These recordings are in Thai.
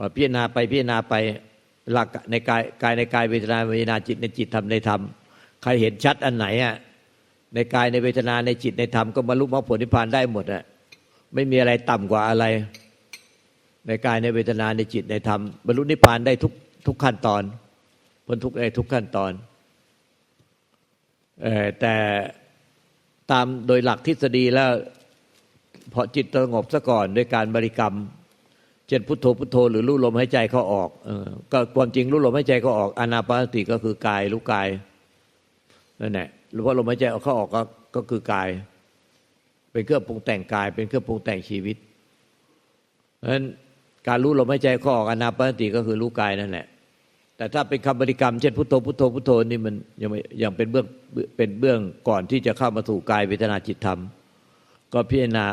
พอพิจารณาไปพิจารณาไปหลักในกายกายในกายเวทนาเวทนาจิตในจิตธรรมในธรรมใครเห็นชัดอันไหนอะในกายในเวทนาในจิตในธรรมก็บรรลุมรรคผลนิพพานได้หมดอะไม่มีอะไรต่ำกว่าอะไร ในกายในเวทนาในจิตในธรรมบรรลุนิพพานได้ทุกทุกขั้นตอนพ้นทุกในทุกขั้นตอนเออแต่ตามโดยหลักทฤษฎีแล้วพอจิตสงบซะก่อนด้วยการบริกรรม เช่นพุทโธพุทโธหรือรู้ลมหายใจเขาออกเออก็ความจริงรู้ลมหายใจเขาออกอนาปานสติก็คือกายรู้กายนั่นแหละรู้ว่าลมหายใจเขาออกก็ก็คือกาย เป็นเครื่องปรุงแต่งกาย เป็นเครื่องปรุงแต่งชีวิตเพราะฉะนั้นการรู้ลมหายใจเขาออกอนาปานสติก็คือรู้กายนั่นแหละแต่ถ้าเป็นคำบริกรรมเช่นพุทโธพุทโธพุทโธนี่มันยังไม่ยังเป็นเบื้องเป็นเบื้องก่อนที่จะเข้ามาสู่กายเวทนาจิตธรรม ก็พิจารณา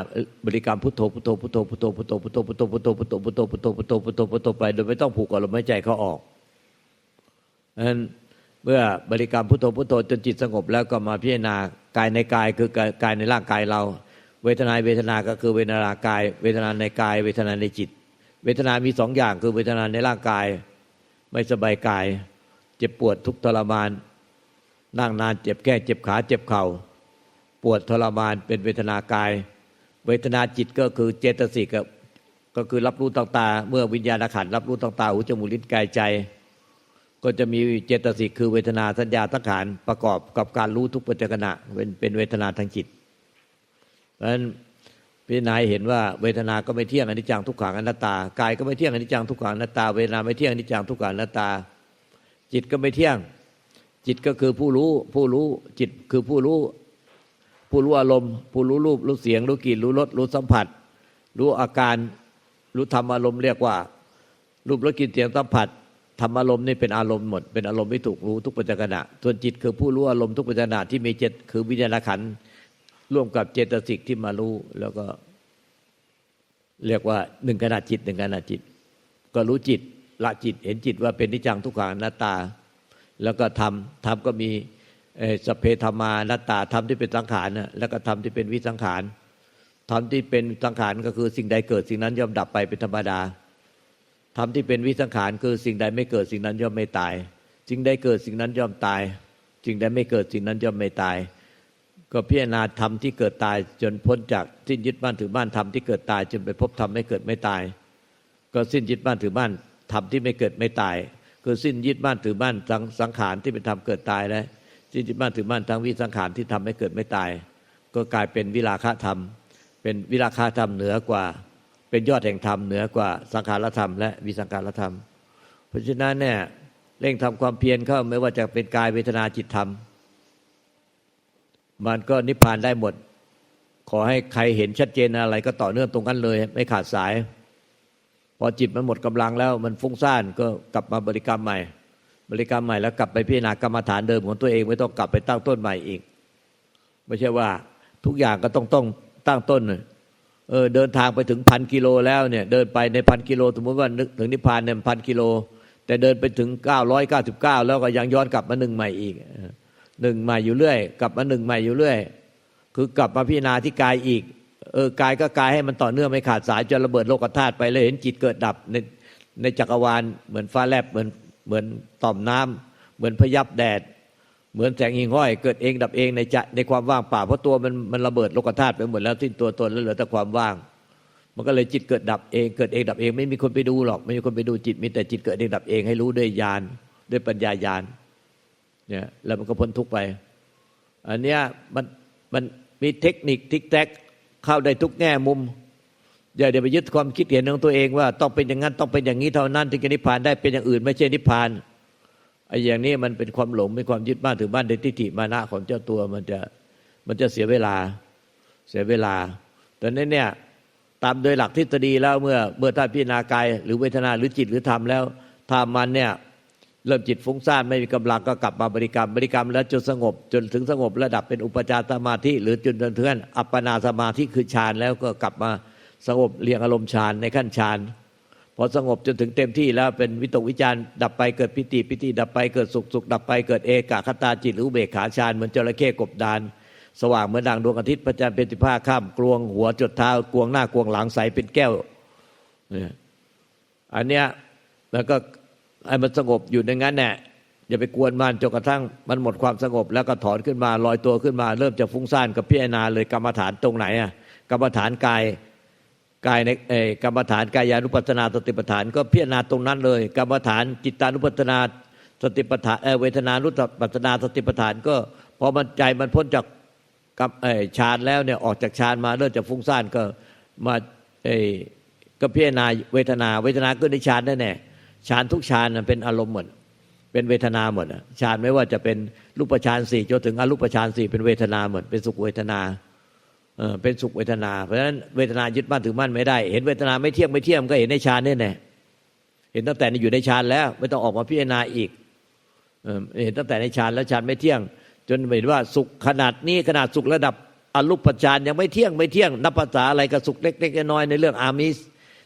บริกรรมพุทโธพุทโธพุทโธพุทโธพุทโธพุทโธพุทโธพุทโธพุทโธพุทโธพุทโธพุทโธพุทโธพุทโธไปโดยไม่ต้องผูกกับลมหายใจเขาออกนั้นเมื่อบริกรรมพุทโธพุทโธจนจิตสงบแล้วก็มาพิจารณากายในกายคือกายในร่างกายเรา เวทนาเวทนาก็คือเวทนากาย เวทนาในกาย เวทนาในจิต เวทนามีสองอย่างคือเวทนาในร่างกาย ไม่สบายกาย เจ็บปวดทุกทรมาน นั่งนานเจ็บแก้เจ็บขาเจ็บเข่า ปวดทรมานเป็นเวทนากาย เวทนาจิตก็คือเจตสิกก็คือรับรู้ต่างๆเมื่อวิญญาณขันรับรู้ต่างๆหูจมูกลิ้นกายใจ ก็จะมีเจตสิกคือเวทนาสัญญาสังขารประกอบกับการรู้ทุกปัจจขณะเป็นเป็นเวทนาทางจิต เพราะฉะนั้นพิจารณาเห็นว่าเวทนาก็ไม่เที่ยงอนิจจังทุกขังอนัตตากายก็ไม่เที่ยงอนิจจังทุกขังอนัตตา เวทนาไม่เที่ยงอนิจจังทุกขังอนัตตา จิตก็ไม่เที่ยง จิตก็คือผู้รู้ผู้รู้จิตคือผู้รู้ ผู้รู้อารมณ์ ผู้รู้รูปรู้เสียง รู้กลิ่นรู้รสรู้สัมผัส รู้อาการรู้ธรรมอารมณ์เรียกว่า รูปรสกลิ่นเสียงสัมผัสธรรมอารมณ์นี่เป็นอารมณ์หมด เป็นอารมณ์ที่ถูกรู้ทุกปัจจขณะส่วนจิตคือผู้รู้อารมณ์ทุกปัจจขณะที่มีเจตคือวิญญาณขันร่วมกับเจตสิกที่มารู้แล้วก็ เรียกว่าหนึ่งขณะจิตหนึ่งขณะจิต ก็รู้จิตละจิตเห็นจิตว่าเป็นนิจังทุกขังอนัตตา แล้วก็ทำทำก็มี สเพธรรมานัตตาธรรมที่เป็นสังขารแล้วก็ธรรมที่เป็นวิสังขารธรรมที่เป็นสังขารก็คือสิ่งใดเกิดสิ่งนั้นย่อมดับไปเป็นธรรมดาธรรมที่เป็นวิสังขารคือสิ่งใดไม่เกิดสิ่งนั้นย่อมไม่ตาย สิ่งใดเกิดสิ่งนั้นย่อมตาย สิ่งใดไม่เกิดสิ่งนั้นย่อมไม่ตาย ก็พิจารณาธรรมที่เกิดตายจนพ้นจากสิ้นยึดบ้านถือบ้านธรรมที่เกิดตายจนไปพบธรรมไม่เกิดไม่ตาย ก็สิ้นยึดบ้านถือบ้านธรรมที่ไม่เกิดไม่ตาย คือสิ้นยึดบ้านถือบ้านสังขารที่เป็นธรรมเกิดตายแล้ว ที่ยึดบ้านถือบ้านทั้งวิสังขารที่ทำให้เกิดไม่ตาย ก็กลายเป็นวิราคะธรรม เป็นวิราคะธรรมเหนือกว่า เป็นยอดแห่งธรรมเหนือกว่าสังขารธรรมและวิสังขารธรรม เพราะฉะนั้นเนี่ยเร่งทำความเพียรเข้าไม่ว่าจะเป็นกายเวทนาจิตธรรม มันก็นิพพานได้หมด ขอให้ใครเห็นชัดเจนอะไรก็ต่อเนื่องตรงนั้นเลย ไม่ขาดสาย พอจิตมันหมดกำลังแล้วมันฟุ้งซ่านก็กลับมาบริกรรมใหม่ บริกรรมใหม่แล้วกลับไปพิจารณากรรมฐานเดิมของตัวเองไม่ต้องกลับไปตั้งต้นใหม่อีก ไม่ใช่ว่าทุกอย่างก็ต้องต้องตั้งต้นเออเดินทางไปถึงพันกิโลแล้วเนี่ยเดินไปในพันกิโลสมมติว่านึกถึงนิพพานเนี่ยพันกิโล แต่เดินไปถึงเก้าร้อยเก้าสิบเก้าแล้วก็ยังย้อนกลับมาหนึ่งใหม่อีกหนึ่งใหม่อยู่เรื่อย กลับมาหนึ่งใหม่อยู่เรื่อย คือกลับมาพิจารณาที่กายอีกเออกายก็กายให้มันต่อเนื่องไม่ขาดสายจนระเบิดโลกธาตุไปเลยเห็นจิตเกิดดับในในจักรวาลเหมือนฟ้าแลบเหมือน เหมือนต่อมน้ำเหมือนพยับแดด เหมือนแสงหิ่งห้อย เกิดเองดับเองในใจในความว่างเปล่าเพราะตัวมันมันระเบิดโลกธาตุไปหมดแล้วสิ้นตัวตนแล้วเหลือแต่ความว่าง มันก็เลยจิตเกิดดับเองเกิดเองดับเอง ไม่มีคนไปดูหรอกไม่มีคนไปดูจิตมีแต่จิตเกิดเองดับเองให้รู้ด้วยญาณด้วยปัญญาญาณเนี่ยแล้วมันก็พ้นทุกไป อันเนี้ยมันมันมีเทคนิคทิกแท็กเข้าได้ทุกแง่มุม อย่าเดี๋ยวไปยึดความคิดเห็นของตัวเองว่า ต้องเป็นอย่างนั้นต้องเป็นอย่างนี้เท่านั้นถึงจะนิพพานได้เป็นอย่างอื่น ไม่ใช่นิพพานไอ้อย่างนี้มันเป็นความหลงเป็นความยึดบ้านถือบ้านในทิฏฐิมานะของเจ้าตัวมันจะมันจะเสียเวลาเสียเวลาแต่นี้เนี่ยตามโดยหลักทฤษฎีแล้วเมื่อเมื่อท่านพิจารณากายหรือเวทนาหรือจิตหรือธรรมแล้วถ้ามันเนี่ยเริ่มจิตฟุ้งซ่านไม่มีกำลังก็กลับมาบริกรรมบริกรรมแล้วจนสงบ จนถึงสงบระดับเป็นอุปจารสมาธิ หรือจนถึงอัปปนาสมาธิคือฌานแล้วก็กลับมา สงบเรียงอารมณ์ฌานในขั้นฌานพอสงบจนถึงเต็มที่แล้วเป็นวิตกวิจารดับไปเกิดปิติปิติดับไปเกิดสุขสุขดับไปเกิดเอกาคตาจิตหรือเบกขาฌานเหมือนจระเข้กบดานสว่างเหมือนดังดวงอาทิตย์พระจันทร์เป็นสิผ้าข้ามกลวงหัวจดเท้ากลวงหน้ากลวงหลังใสเป็นแก้วอันเนี้ยแล้วก็ไอ้มันสงบอยู่ในงั้นแน่อย่าไปกวนมันจนกระทั่งมันหมดความสงบ แล้วก็ถอนขึ้นมาลอยตัวขึ้นมา เริ่มจะฟุ้งซ่านกับพิจารณาเลยกรรมฐานตรงไหนอะกรรมฐานกาย กายในเอกรรมฐานกายานุปัสนาสติปัฏฐาน ก็พิจารณาตรงนั้นเลย กรรมฐานจิตานุปัสนาสติปัฏฐานเอเวทนานุปัสนาสติปัฏฐานก็พอมันใจมันพ้นจากกับเอฌานแล้วเนี่ยออกจากฌานมาเริ่มจะฟุ้งซ่านก็มาเอก็พิจารณาเวทนาเวทนาก็ในฌานแน่แน่ฌานทุกฌานเป็นอารมณ์หมดเป็นเวทนาหมดอะฌานไม่ว่าจะเป็นรูปฌานสี่จนถึงอรูปฌานสี่เป็นเวทนาหมดเป็นสุขเวทนา เออเป็นสุขเวทนา เพราะฉะนั้นเวทนายึดมั่นถือมั่นไม่ได้ เห็นเวทนาไม่เที่ยงไม่เที่ยงก็เห็นในฌานนี่แน่เห็นตั้งแต่อยู่ในฌานแล้วไม่ต้องออกมาพิจารณาอีกเห็นตั้งแต่ในฌานแล้วฌานไม่เที่ยง จนเห็นว่าสุขขนาดนี้ขนาดสุขระดับอรูปฌานยังไม่เที่ยงไม่เที่ยงนับภาษาอะไรกับสุขเล็กๆน้อยๆในเรื่องอามิส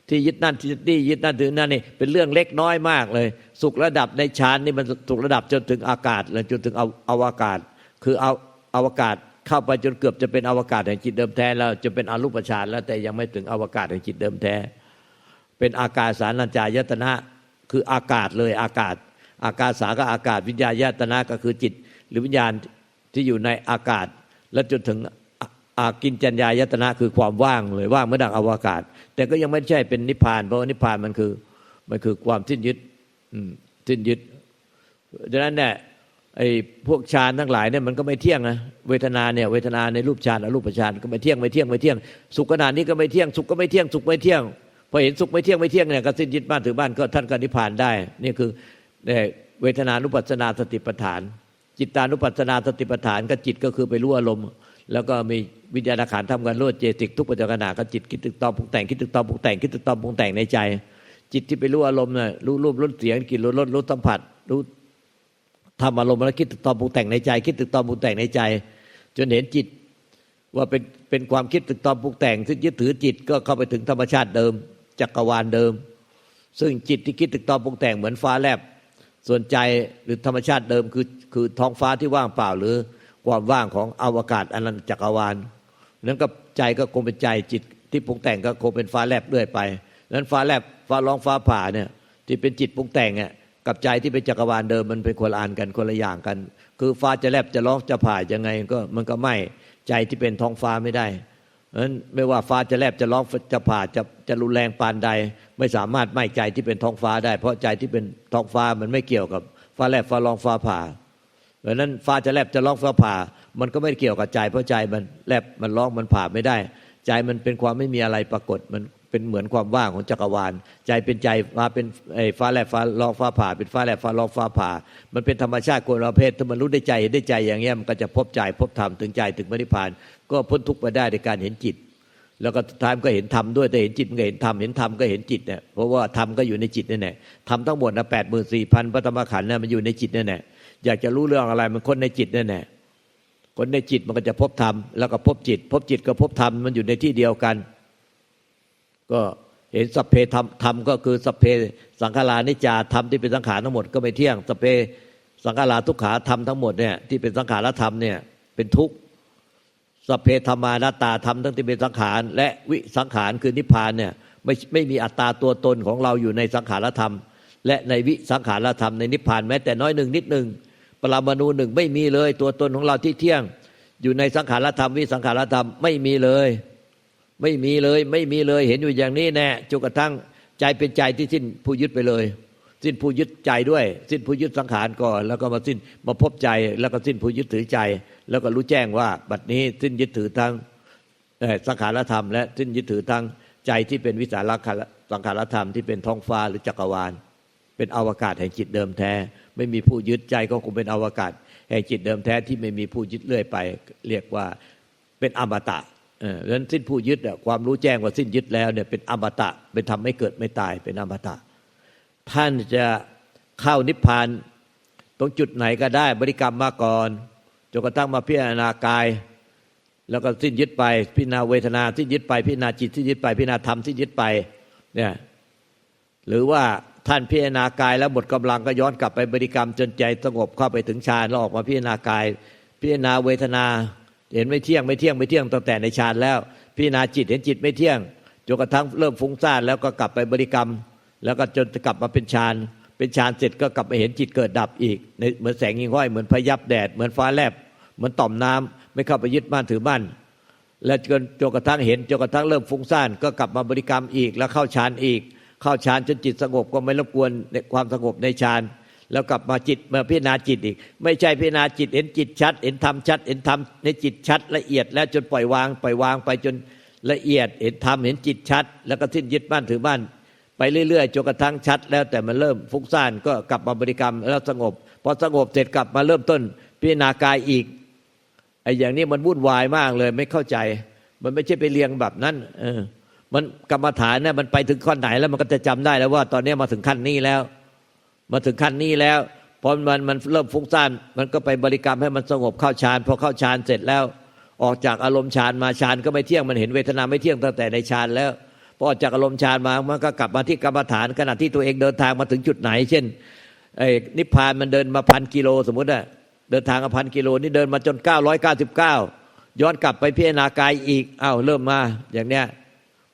ที่ยึดนั่นที่ยึดนี่ยึดนั่นถือนั่นนี่เป็นเรื่องเล็กน้อยมากเลย สุขระดับในฌานนี่มันสุขระดับจนถึงอากาศเลยจนถึงเอาอวกาศ คือเอาอวกาศ เข้าไปจนเกือบจะเป็นอวกาศแห่งจิตเดิมแท้แล้วจะเป็นอรูปฌานแล้วแต่ยังไม่ถึงอวกาศแห่งจิตเดิมแท้ เป็นอากาศสารัญจายตนะคืออากาศเลยอากาศ อากาศสาก็อากาศวิญญาณยตนะก็คือจิต หรือวิญญาณที่อยู่ในอากาศ แล้วจนถึงอากินจัญญายตนะคือความว่างเลยว่างเมื่อดังอวกาศ แต่ก็ยังไม่ใช่เป็นนิพพาน เพราะนิพพานมันคือมันคือความสิ้นยึดสิ้นยึดดังนั้นเนี่ย ไอ้พวกฌานทั้งหลายเนี่ยมันก็ไม่เที่ยงนะเวทนาเนี่ยเวทนาในรูปฌานอรูปฌานก็ไม่เที่ยงไม่เที่ยงไม่เที่ยง สุขขนาดนี้ก็ไม่เที่ยงสุขก็ไม่เที่ยงสุขไม่เที่ยงพอเห็นสุขไม่เที่ยงไม่เที่ยงเนี่ยก็สิ้นยึดบ้านถือบ้านก็ท่านก็นิพพานได้นี่คือเวทนานุปัสสนาสติปัฏฐาน จิตานุปัสสนาสติปัฏฐานก็จิตก็คือไปรู้อารมณ์แล้วก็มีวิญญาณขันธ์ทำกันรวดเจติกทุกปัจจุบันก็จิตคิดตึกตอมปรุงแต่งคิดตึกตอมปรุงแต่งคิดตึกตอมปรุงแต่งในใจ จิตที่ไปรู้อารมณ์น่ะรู้รูปรู้เสียงกลิ่นรู้รสรู้สัมผัสรู้ ทำอารมณ์แล้วคิดตึกตอมปรุงแต่งในใจ คิดตึกตอมปรุงแต่งในใจ จนเห็นจิตว่าเป็นเป็นความคิดตึกตอมปรุงแต่งซึ่งยึดถือจิตก็เข้าไปถึงธรรมชาติเดิมจักรวาลเดิม ซึ่งจิตที่คิดตึกตอมปรุงแต่งเหมือนฟ้าแลบ ส่วนใจหรือธรรมชาติเดิมคือคือท้องฟ้าที่ว่างเปล่าหรือความว่างของอวกาศอนันตจักรวาลนั้นก็ใจก็คงเป็นใจจิตที่ปรุงแต่งก็คงเป็นฟ้าแลบเรื่อยไปนั้นฟ้าแลบฟ้าร้องฟ้าผ่าเนี่ยที่เป็นจิตปรุงแต่งเนี่ย กับใจที่เป็นจักรวาลเดิมมันเป็นคนละอันกันคนละอย่างกัน คือฟ้าจะแลบจะร้องจะผ่ายังไงก็มันก็ไม่ใจที่เป็นท้องฟ้าไม่ได้เพราะนั้นไม่ว่าฟ้าจะแลบจะร้องจะผ่าจะจะรุนแรงปานใด ไม่สามารถไม่ใจที่เป็นท้องฟ้าได้ เพราะใจที่เป็นท้องฟ้ามันไม่เกี่ยวกับฟ้าแลบฟ้าร้องฟ้าผ่าเพราะนั้นฟ้าจะแลบจะร้องฟ้าผ่า มันก็ไม่เกี่ยวกับใจ เพราะใจมันแลบมันร้องมันผ่าไม่ได้ ใจมันเป็นความไม่มีอะไรปรากฏมัน เป็นเหมือนความว่างของจักรวาล ใจเป็นใจฟ้าเป็นฟ้าแลบฟ้าร้องฟ้าผ่า เป็นฟ้าแลบฟ้าร้องฟ้าผ่า มันเป็นธรรมชาติคนประเภทถ้ามันรู้ได้ใจได้ใจอย่างเงี้ยมันก็จะพบใจพบธรรมถึงใจถึงมรรคผาน ก็พ้นทุกข์มาได้ในการเห็นจิต แล้วก็ท้ายก็เห็นธรรมด้วยแต่เห็นจิตก็เห็นธรรมเห็นธรรมก็เห็นจิตเนี่ยเพราะว่าธรรมก็อยู่ในจิตนั่นแหละธรรมทั้งหมดนะแปดหมื่นสี่พันพระธรรมขันธ์เนี่ยมันอยู่ในจิตนั่นแหละอยากจะรู้เรื่องอะไรมันคนในจิตนั่นแหละคนในจิตมันก็จะพบธรรมแล้วก็พบจิต พบจิตกับพบธรรมมันอยู่ในที่เดียวกัน ก็เห็นสัพเพธรรมธรรมก็คือสัพเพสังขารานิจาธรรมที่เป็นสังขารทั้งหมดก็ไม่เที่ยงสัพเพสังขาราทุกขาธรรมทั้งหมดเนี่ยที่เป็นสังขารธรรมเนี่ยเป็นทุกข์สัพเพธรรมานาตาธรรมทั้งที่เป็นสังขารและวิสังขารคือนิพพานเนี่ยไม่ไม่มีอัตตาตัวตนของเราอยู่ในสังขารธรรม และในวิสังขารธรรมในนิพพานแม้แต่น้อยหนึ่งนิดหนึ่งปรามาณูหนึ่งไม่มีเลยตัวตนของเราที่เที่ยง อยู่ในสังขารธรรมวิสังขารธรรมไม่มีเลย ไม่มีเลย ไม่มีเลยเห็นอยู่อย่างนี้แน่จนกระทั่งใจเป็นใจที่สิ้นผู้ยึดไปเลย สิ้นผู้ยึดใจด้วย สิ้นผู้ยึดสังขารก่อน แล้วก็มาสิ้นมาพบใจ แล้วก็สิ้นผู้ยึดถือใจ แล้วก็รู้แจ้งว่า บัดนี้สิ้นยึดถือทั้งสังขารธรรม และสิ้นยึดถือทั้งใจที่เป็นวิสาระสังขารธรรมที่เป็นท้องฟ้าหรือจักรวาล เป็นอวกาศแห่งจิตเดิมแท้ ไม่มีผู้ยึดใจก็คงเป็นอวกาศ แห่งจิตเดิมแท้ที่ไม่มีผู้ยึดเรื่อยไป เรียกว่าเป็นอมตะ เออดังนั้นสิ้นผู้ยึดความรู้แจ้งว่าสิ้นยึดแล้วเนี่ยเป็นอมตะเป็นทำไม่เกิดไม่ตายเป็นอมตะ ท่านจะเข้านิพพานตรงจุดไหนก็ได้บริกรรมมาก่อนจนกระทั่งมาพิจารณากาย แล้วก็สิ้นยึดไป พิจารณาเวทนาสิ้นยึดไปพิจารณาจิตสิ้นยึดไปพิจารณาธรรมสิ้นยึดไปเนี่ยหรือว่าท่านพิจารณากายแล้วหมดกำลังก็ย้อนกลับไปบริกรรมจนใจสงบเข้าไปถึงฌานแล้วออกมาพิจารณากาย พิจารณาเวทนา เห็นไม่เที่ยงไม่เที่ยงไม่เที่ยงตั้งแต่ในฌานแล้ว พิจารณาจิตเห็นจิตไม่เที่ยงจนกระทั่งเริ่มฟุ้งซ่านแล้วก็กลับไปบริกรรม แล้วก็จนกลับมาเป็นฌานเป็นฌานเสร็จก็กลับมาเห็นจิตเกิดดับอีกเหมือนแสงยิงห้อยเหมือนพยับแดดเหมือนฟ้าแลบเหมือนต่อมน้ำไม่เข้าไปยึดมั่นถือมั่นแล้วจนจนกระทั่งเห็นจนกระทั่งเริ่มฟุ้งซ่านก็กลับมาบริกรรมอีกแล้วเข้าฌานอีก เข้าฌานจนจิตสงบก็ไม่รบกวนในความสงบในฌาน แล้วกลับมาจิตมาพิจารณาจิตอีก ไม่ใช่พิจารณาจิตเห็นจิตชัด เห็นธรรมชัด เห็นธรรมในจิตชัดละเอียด แล้วจนปล่อยวางปล่อยวางไปจนละเอียด เห็นธรรมเห็นจิตชัด แล้วก็สิ้นยึดมั่นถือมั่นไปเรื่อยๆจนกระทั่งชัด แล้วแต่มันเริ่มฟุ้งซ่านก็กลับมาบริกรรมแล้วสงบพอสงบเสร็จกลับมาเริ่มต้น พิจารณากายอีกไอ้อย่างนี้มันวุ่นวายมากเลยไม่เข้าใจ มันไม่ใช่ไปเรียงแบบนั้น เออ มันกรรมฐานเนี่ยมันไปถึงขั้นไหนแล้วมันก็จะจำได้แล้วว่า ตอนนี้มาถึงขั้นนี้แล้ว มาถึงขั้นนี้แล้วพอมันมันเริ่มฟุ้งซ่านมันก็ไปบริกรรมให้มันสงบเข้าฌานพอเข้าฌานเสร็จแล้ว ออกจากอารมณ์ฌานมาฌานก็ไม่เที่ยงมันเห็นเวทนาไม่เที่ยงตั้งแต่ในฌานแล้วพอออกจากอารมณ์ฌานมามันก็กลับมาที่กรรมฐานขณะที่ตัวเองเดินทางมาถึงจุดไหน เช่นไอ้นิพพานมันเดินมาพันกิโลสมมติอะเดินทางมาพันกิโลนี่เดินมาจนเก้าร้อยเก้าสิบเก้าย้อนกลับไปพิจารณากายอีกอ้าวเริ่มมาอย่างเนี้ย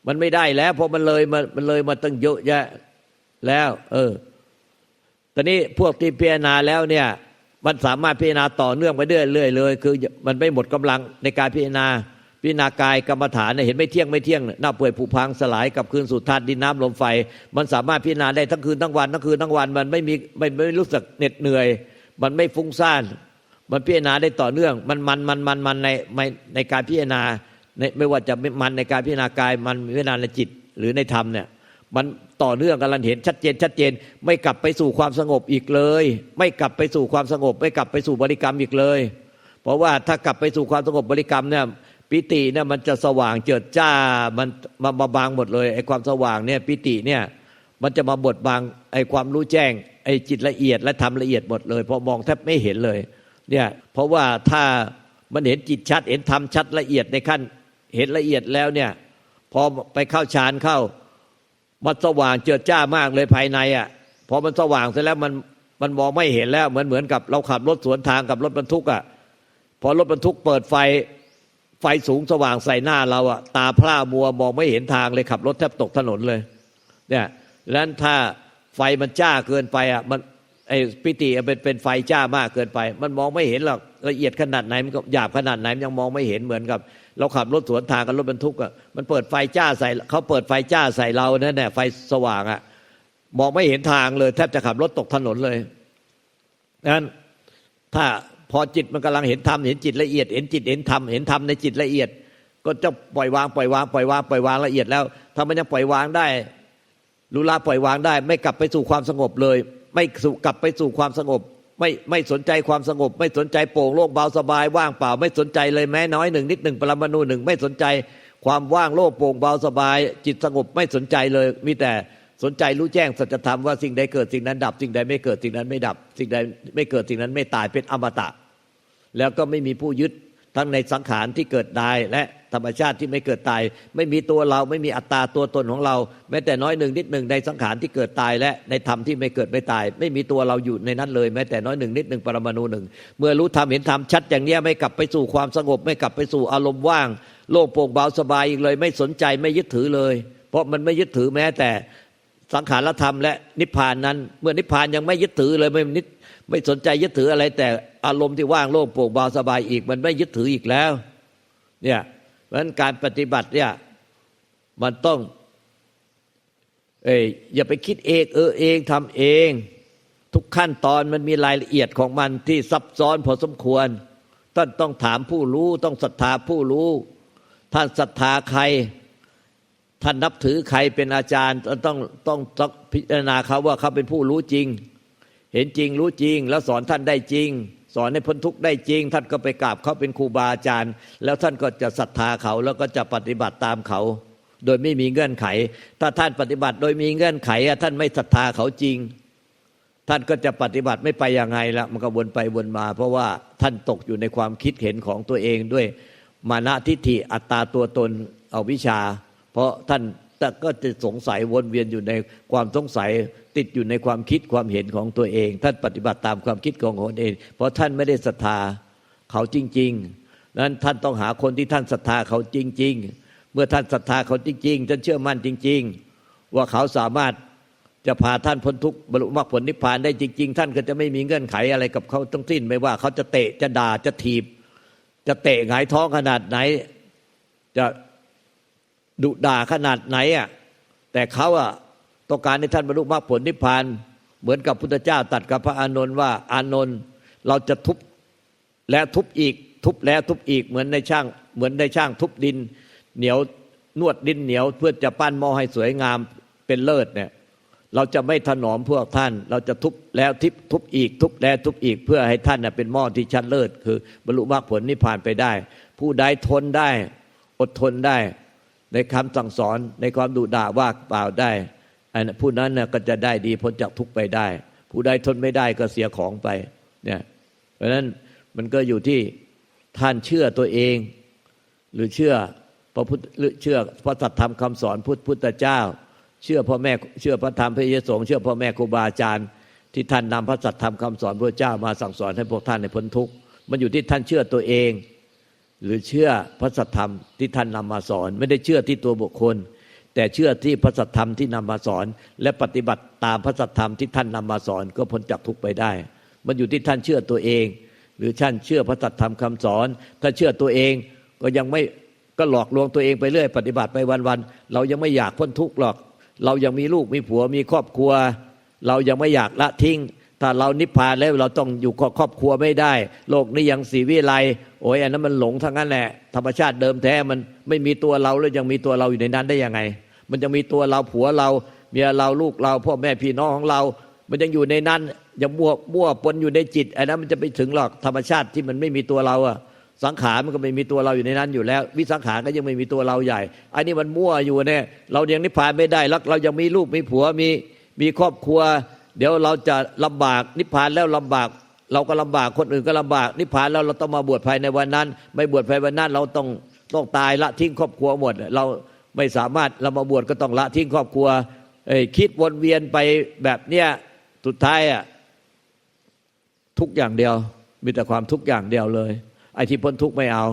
มันไม่ได้แล้วเพราะมันเลยมามันเลยมาตั้งเยอะแยะแล้ว เออ ตอนนี้พวกที่พิจารณาแล้วเนี่ยมันสามารถพิจารณาต่อเนื่องไปเรื่อยๆเลย คือมันไม่หมดกำลังในการพิจารณาพิจารณากายกรรมฐานเห็นไม่เที่ยงไม่เที่ยงหน้าเปื่อยผุพังสลายกับคืนสู่ธาตุดินน้ำลมไฟ มันสามารถพิจารณาได้ทั้งคืนทั้งวันทั้งคืนทั้งวัน มันไม่มีไม่ไม่รู้สึกเหน็ดเหนื่อย มันไม่ฟุ้งซ่านมันพิจารณาได้ต่อเนื่อง มันมันมันมันมันในในการพิจารณาในไม่ว่าจะมันในการพิจารณากายมันพิจารณาในจิตหรือในธรรมเนี่ย มันต่อเนื่องกันลันเห็นชัดเจนชัดเจน ไม่กลับไปสู่ความสงบอีกเลย ไม่กลับไปสู่ความสงบ ไม่กลับไปสู่บริกรรมอีกเลย เพราะว่าถ้ากลับไปสู่ความสงบบริกรรมเนี่ยปิติเนี่ยมันจะสว่างเจิดจ้ามันมามาบางหมดเลยไอ้ความสว่างเนี่ยปิติเนี่ยมันจะมาบดบางไอ้ความรู้แจ้งไอ้จิตละเอียดและทำละเอียดหมดเลย พอมองแทบไม่เห็นเลยเนี่ยเพราะว่าถ้ามันเห็นจิตชัดเห็นธรรมชัดละเอียดในขั้น เห็นละเอียดแล้วเนี่ยพอไปเข้าฌานเข้า มันสว่างเจิดจ้ามากเลยภายในอะพอมันสว่างเสร็จแล้วมันมันมองไม่เห็นแล้วเหมือนเหมือนกับเราขับรถสวนทางกับรถบรรทุกอะพอรถบรรทุกเปิดไฟไฟสูงสว่างใส่หน้าเราอะตาพร่ามัวมองไม่เห็นทางเลยขับรถแทบตกถนนเลย เนี่ยดังนั้นถ้าไฟมันจ้าเกินไปอะมันไอ้ปิติเป็นเป็นไฟจ้ามากเกินไป มันมองไม่เห็นหรอกละเอียดขนาดไหนมันก็หยาบขนาดไหนมันยังมองไม่เห็นเหมือนกับ เราขับรถสวนทางกับรถบรรทุกอะมันเปิดไฟจ้าใส่เขาเปิดไฟจ้าใส่เรานี่ยแหละไฟสว่างอะมองไม่เห็นทางเลยแทบจะขับรถตกถนนเลยนั้นถ้าพอจิตมันกำลังเห็นธรรมเห็นจิตละเอียด เห็นจิตเห็นธรรมเห็นธรรมในจิตละเอียด ก็จะปล่อยวางปล่อยวางปล่อยวางปล่อยวางละเอียดแล้ว ถ้ามันยังปล่อยวางได้รู้ละปล่อยวางได้ ไม่กลับไปสู่ความสงบเลย ไม่กลับไปสู่ความสงบ ไม่ไม่สนใจความสงบ ไม่สนใจโปร่งโล่งเบาสบายว่างเปล่า ไม่สนใจเลยแม้น้อยหนึ่งนิดหนึ่งปรมาณูหนึ่งไม่สนใจความว่างโล่งโปร่งเบาสบาย จิตสงบไม่สนใจเลย มีแต่สนใจรู้แจ้งสัจธรรมว่าสิ่งใดเกิดสิ่งนั้นดับ สิ่งใดไม่เกิดสิ่งนั้นไม่ดับ สิ่งใดไม่เกิดสิ่งนั้นไม่ตายเป็นอมตะ แล้วก็ไม่มีผู้ยึดทั้งในสังขารที่เกิดตายและ ธรรมชาติที่ไม่เกิดตาย ไม่มีตัวเราไม่มีอัตตาตัวตนของเรา แม้แต่น้อยหนึ่งนิดหนึ่งในสังขารที่เกิดตายและในธรรมที่ไม่เกิดไม่ตาย ไม่มีตัวเราอยู่ในนั้นเลย แม้แต่น้อยหนึ่งนิดหนึ่งปรมาณูหนึ่งเมื่อรู้ธรรมเห็นธรรมชัดอย่างนี้ไม่กลับไปสู่ความสงบ ไม่กลับไปสู่อารมณ์ว่าง โล่งโปร่งเบาสบายอีกเลย ไม่สนใจไม่ยึดถือเลย เพราะมันไม่ยึดถือแม้แต่สังขารธรรมและนิพพานนั้น เมื่อนิพพานยังไม่ยึดถือเลยไม่นิไม่สนใจยึดถืออะไรแต่อารมณ์ที่ว่างโล่งโปร่งเบาสบายอีก มันไม่ยึดถืออีกแล้ว เนี่ย ราะฉะนั้นการปฏิบัติเนี่ยมันต้องเอ้ยอย่าไปคิดเองเออเองทำเอง ทุกขั้นตอนมันมีรายละเอียดของมันที่ซับซ้อนพอสมควร ท่านต้องถามผู้รู้ต้องศรัทธาผู้รู้ ท่านศรัทธาใคร ท่านนับถือใครเป็นอาจารย์ต้องต้องต้องพิจารณาเขาว่าเขาเป็นผู้รู้จริง เห็นจริงรู้จริง แล้วสอนท่านได้จริง สอนให้พ้นทุกข์ได้จริง ท่านก็ไปกราบเขาเป็นครูบาอาจารย์ แล้วท่านก็จะศรัทธาเขาแล้วก็จะปฏิบัติตามเขา โดยไม่มีเงื่อนไข ถ้าท่านปฏิบัติโดยมีเงื่อนไขท่านไม่ศรัทธาเขาจริง ท่านก็จะปฏิบัติไม่ไปยังไงละมันก็วนไปวนมา เพราะว่าท่านตกอยู่ในความคิดเห็นของตัวเองด้วยมานะทิฏฐิอัตตาตัวตนเอาวิชา เพราะท่านแต่ก็จะสงสัยวนเวียนอยู่ในความสงสัย ติดอยู่ในความคิดความเห็นของตัวเอง ท่านปฏิบัติตามความคิดของคนเอง เพราะท่านไม่ได้ศรัทธาเขาจริง ๆ นั้นท่านต้องหาคนที่ท่านศรัทธาเขาจริง ๆ เมื่อท่านศรัทธาเขาจริง ๆ ท่านเชื่อมั่นจริง ๆ ว่าเขาสามารถจะพาท่านพ้นทุกข์บรรลุมรรคผลนิพพานได้จริง ๆ ท่านก็จะไม่มีเงื่อนไขอะไรกับเขาทั้งสิ้น ไม่ว่าเขาจะเตะจะด่าจะถีบ จะเตะหงายท้องขนาดไหน จะดุด่าขนาดไหนอะแต่เขาอะ ต้องการให้ท่านบรรลุมรรคผลนิพพาน เหมือนกับพุทธเจ้าตัดกับพระอานนท์ว่าอานนท์เราจะทุบและทุบอีก ทุบแล้วทุบอีกเหมือนในช่าง เหมือนในช่างทุบดิน เหนียวนวดดินเหนียวเพื่อจะปั้นหม้อให้สวยงามเป็นเลิศเนี่ยเราจะไม่ถนอมพวกท่าน เราจะทุบแล้วทิบทุบอีก ทุบแล้วทุบอีกเพื่อให้ท่านน่ะเป็นหม้อที่ชั้นเลิศคือบรรลุมรรคผลนิพพานไปได้ ผู้ใดทนได้ อดทนได้ ในคำสั่งสอนในความดุด่าว่ากล่าได้ ผู้นั้นนะก็จะได้ดีพ้นจากทุกไปได้ ผู้ใดทนไม่ได้ก็เสียของไปเนี่ยเพราะนั้นมันก็อยู่ที่ท่านเชื่อตัวเอง หรือเชื่อพระพุทธเชื่อพระสัทธรรมคำสอนพุทธพุทธเจ้า เชื่อพ่อแม่เชื่อพระธรรมพระเยซูเชื่อพ่อแม่ครูบาอาจารย์ ที่ท่านนำพระสัทธรรมคำสอนพระเจ้ามาสั่งสอนให้พวกท่านในพ้นทุกข์มันอยู่ที่ท่านเชื่อตัวเอง หรือเชื่อพระสัทธรรมที่ท่านนำมาสอน ไม่ได้เชื่อที่ตัวบุคคล แต่เชื่อที่พระสัทธรรมที่นำมาสอน และปฏิบัติตามพระสัทธรรมที่ท่านนำมาสอน ก็พ้นจากทุกไปได้ มันอยู่ที่ท่านเชื่อตัวเอง หรือท่านเชื่อพระสัทธรรมคำสอน ถ้าเชื่อตัวเองก็ยังไม่ก็หลอกลวงตัวเองไปเรื่อย ปฏิบัติไปวันๆเรายังไม่อยากพ้นทุกข์หรอก เรายังมีลูกมีผัวมีครอบครัว เรายังไม่อยากละทิ้งถ้าเรานิพพานแล้วเราต้องอยู่กับครอบครัวไม่ได้ โลกนี้ยังสีวิไลโอ้ยอันนั้นมันหลงทั้งนั้นแหละธรรมชาติเดิมแท้มันไม่มีตัวเราแล้วยังมีตัวเราอยู่ในนั้นได้ยังไง มันจะมีตัวเราผัวเราเมียเราลูกเราพ่อแม่พี่น้องของเรา มันยังอยู่ในนั้นยังมั่วมั่วปนอยู่ในจิตอันนั้นมันจะไปถึงหรอกธรรมชาติที่มันไม่มีตัวเราอะสังขารมันก็ไม่มีตัวเราอยู่ในนั้นอยู่แล้ว วิสังขารก็ยังไม่มีตัวเราใหญ่อันนี้มันมั่วอยู่เนี่ยเรายังนิพพานไม่ได้แล้วเรายังมีลูกมีผัวมีมีครอบครัว เดี๋ยวเราจะลำบากนิพพานแล้วลำบาก เราก็ลำบากคนอื่นก็ลำบาก นิพพานแล้วเราต้องมาบวชภายในวันนั้น ไม่บวชภายในวันนั้นเราต้องต้องตายละทิ้งครอบครัวหมด เรา ไม่สามารถเรามาบวชก็ต้องละทิ้งครอบครัวเอ้ยคิดวนเวียนไปแบบเนี้ยสุดท้ายอะทุกอย่างเดียว มีแต่ความทุกอย่างเดียวเลย ไอ้ที่พ้นทุกไม่เอา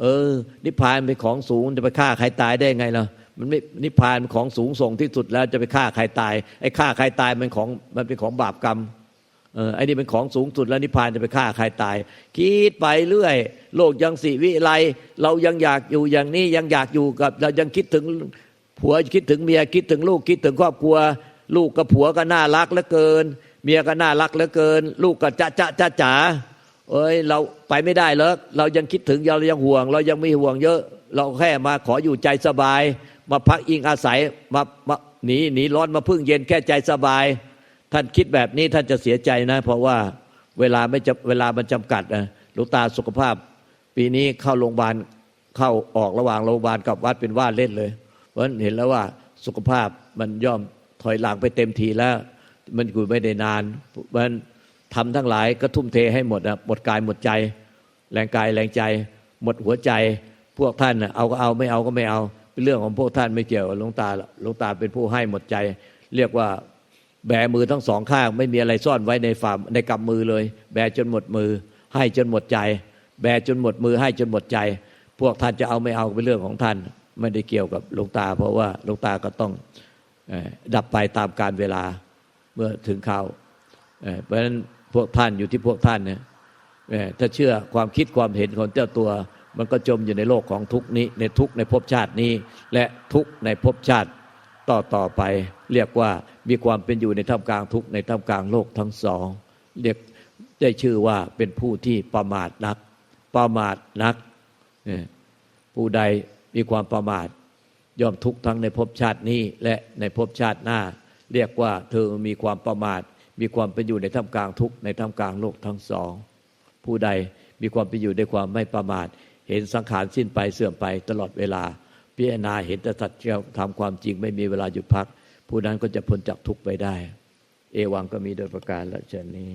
เออ นิพพานเป็นของสูงจะไปฆ่าใครตายได้ไงล่ะมันไม่นิพพานเป็นของสูงส่งที่สุดแล้วจะไปฆ่าใครตายไอ้ฆ่าใครตายมันของมันเป็นของบาปกรรม เออไอ้นี่เป็นของสูงสุดแล้วนิพพานจะไปฆ่าใครตาย คิดไปเรื่อย โลกยังสิวิไลเรายังอยากอยู่อย่างนี้ยังอยากอยู่กับ เรายังคิดถึงผัวคิดถึงเมียคิดถึงลูกคิดถึงครอบครัว ลูกกับผัวก็น่ารักเหลือเกิน เมียก็น่ารักเหลือเกิน ลูกก็จะจะจะจ๋าเอ้ยเราไปไม่ได้เลยเรายังคิดถึงเรายังห่วง เรายังมีห่วงเยอะ เราแค่มาขออยู่ใจสบาย มาพักอิงอาศัยมามาหนีหนีร้อนมาพึ่งเย็นแค่ใจสบายานคิดแบบนี้ท่านจะเสียใจนะ เพราะว่าเวลาไม่จะเวลามันจำกัดนะหลูกตาสุขภาพ ปีนี้เข้าโรงพยาบาลเข้าออกระหว่างโรงพยาบาลกับวัดเป็นว่าเล่นเลย เพราะฉะนั้นเห็นแล้วว่าสุขภาพมันย่อมถอยหลังไปเต็มทีแล้ว มันอยู่ไม่ได้นานเพราะฉะนั้นทำทั้งหลายก็ทุ่มเทให้หมดนะหมดกายหมดใจ แรงกายแรงใจ หมดหัวใจพวกท่านเอาก็เอาไม่เอาก็ไม่เอาเป็นเรื่องของพวกท่านไม่เกี่ยวหลวงตาหลวงตาเป็นผู้ให้หมดใจ เรียกว่า แบมือทั้งสองข้าง ไม่มีอะไรซ่อนไว้ในฝ่าในกำมือเลย แบจนหมดมือ ให้จนหมดใจ แบจนหมดมือให้จนหมดใจ พวกท่านจะเอาไม่เอาเป็นเรื่องของท่าน ไม่ได้เกี่ยวกับหลวงตา เพราะว่าหลวงตาก็ต้องดับไปตามการเวลาเมื่อถึงข่าวเพราะฉะนั้นพวกท่านอยู่ที่พวกท่านเนี่ยถ้าเชื่อความคิดความเห็นของเจ้าตัว มันก็จมอยู่ในโลกของทุกนี้ในทุกในภพชาตินี้ และทุกในภพชาติ ต่อต่อไป เรียกว่ามีความเป็นอยู่ในท่ามกลางทุกในท่ามกลางโลกทั้งสองเรียกได้ชื่อว่าเป็นผู้ที่ประมาทนัก ประมาทนัก ผู้ใดมีความประมาทย่อมทุกทั้งในภพชาตินี้และในภพชาติหน้า เรียกว่าเธอมีความประมาท มีความเป็นอยู่ในท่ามกลางทุกในท่ามกลางโลกทั้งสอง ผู้ใดมีความเป็นอยู่ด้วยความไม่ประมาท เห็นสังขารสิ้นไปเสื่อมไปตลอดเวลา พิจารณาเห็นแต่สัจจะทำความจริงไม่มีเวลาหยุดพัก ผู้นั้นก็จะพ้นจากทุกข์ไปได้ เอวังก็มีโดยประการละเช่นนี้